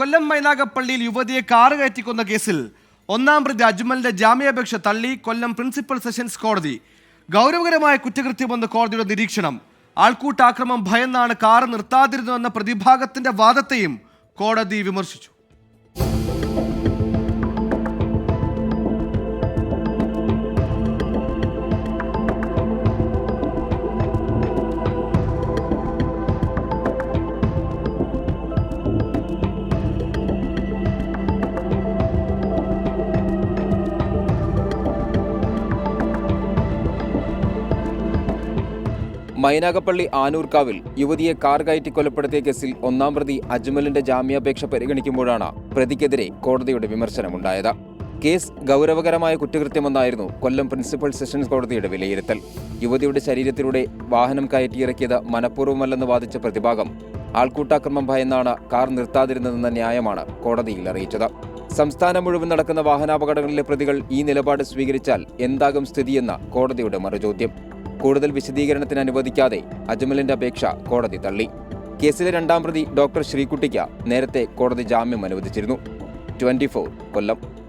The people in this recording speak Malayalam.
കൊല്ലം മൈനാഗപ്പള്ളിയിൽ യുവതിയെ കാറ് കയറ്റിക്കൊന്ന കേസിൽ ഒന്നാം പ്രതി അജ്മലിന്റെ ജാമ്യാപേക്ഷ തള്ളി കൊല്ലം പ്രിൻസിപ്പൽ സെഷൻസ് കോടതി. ഗൗരവകരമായ കുറ്റകൃത്യമെന്ന് കോടതിയുടെ നിരീക്ഷണം. ആൾക്കൂട്ടാക്രമം ഭയന്നാണ് കാറ് നിർത്താതിരുന്നുവെന്ന പ്രതിഭാഗത്തിന്റെ വാദത്തെയും കോടതി വിമർശിച്ചു. മൈനാഗപ്പള്ളി ആനൂർക്കാവിൽ യുവതിയെ കാർ കയറ്റി കൊലപ്പെടുത്തിയ കേസിൽ ഒന്നാം പ്രതി അജ്മലിന്റെ ജാമ്യാപേക്ഷ പരിഗണിക്കുമ്പോഴാണ് പ്രതിക്കെതിരെ കോടതിയുടെ വിമർശനമുണ്ടായത്. കേസ് ഗൗരവകരമായ കുറ്റകൃത്യമെന്നായിരുന്നു കൊല്ലം പ്രിൻസിപ്പൽ സെഷൻസ് കോടതിയുടെ വിലയിരുത്തൽ. യുവതിയുടെ ശരീരത്തിലൂടെ വാഹനം കയറ്റിയിറക്കിയത് മനഃപൂർവമല്ലെന്ന് വാദിച്ച പ്രതിഭാഗം ആൾക്കൂട്ടാക്രമം ഭയന്നാണ് കാർ നിർത്താതിരുന്നതെന്ന ന്യായമാണ് കോടതിയിൽ അറിയിച്ചത്. സംസ്ഥാനം മുഴുവൻ നടക്കുന്ന വാഹനാപകടങ്ങളിലെ പ്രതികൾ ഈ നിലപാട് സ്വീകരിച്ചാൽ എന്താകും സ്ഥിതിയെന്ന കോടതിയുടെ മറുചോദ്യം. കൂടുതൽ വിശദീകരണത്തിന് അനുവദിക്കാതെ അജ്മലിന്റെ അപേക്ഷ കോടതി തള്ളി. കേസിലെ രണ്ടാം പ്രതി ഡോക്ടർ ശ്രീകുട്ടിക്ക് നേരത്തെ കോടതി ജാമ്യം അനുവദിച്ചിരുന്നു. ട്വന്റി കൊല്ലം.